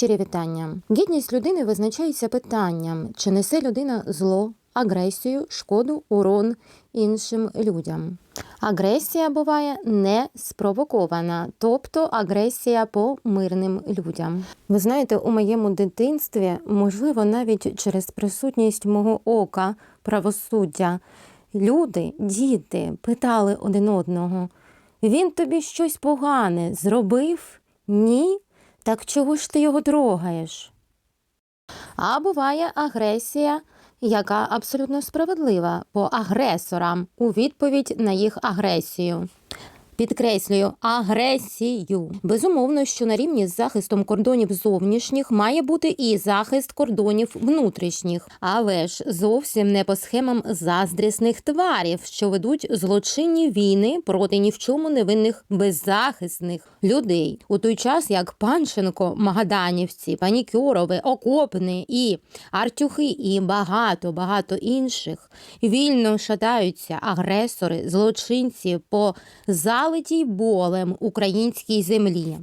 щирі вітання. Гідність людини визначається питанням, чи несе людина зло, агресію, шкоду, урон іншим людям. Агресія буває не спровокована, тобто агресія по мирним людям. Ви знаєте, у моєму дитинстві, можливо, навіть через присутність мого ока, правосуддя, люди, діти питали один одного: він тобі щось погане зробив? Ні? Так чого ж ти його трогаєш? А буває агресія, яка абсолютно справедлива по агресорам у відповідь на їх агресію. Підкреслюю агресію. Безумовно, що на рівні з захистом кордонів зовнішніх має бути і захист кордонів внутрішніх, але ж зовсім не по схемам заздрісних тварів, що ведуть злочинні війни проти ні в чому невинних беззахисних людей. У той час як Панченко, Магаданівці, Панікюрови, Окопни і Артюхи і багато багато інших вільно шатаються агресори, злочинці по залитій болем українській землі.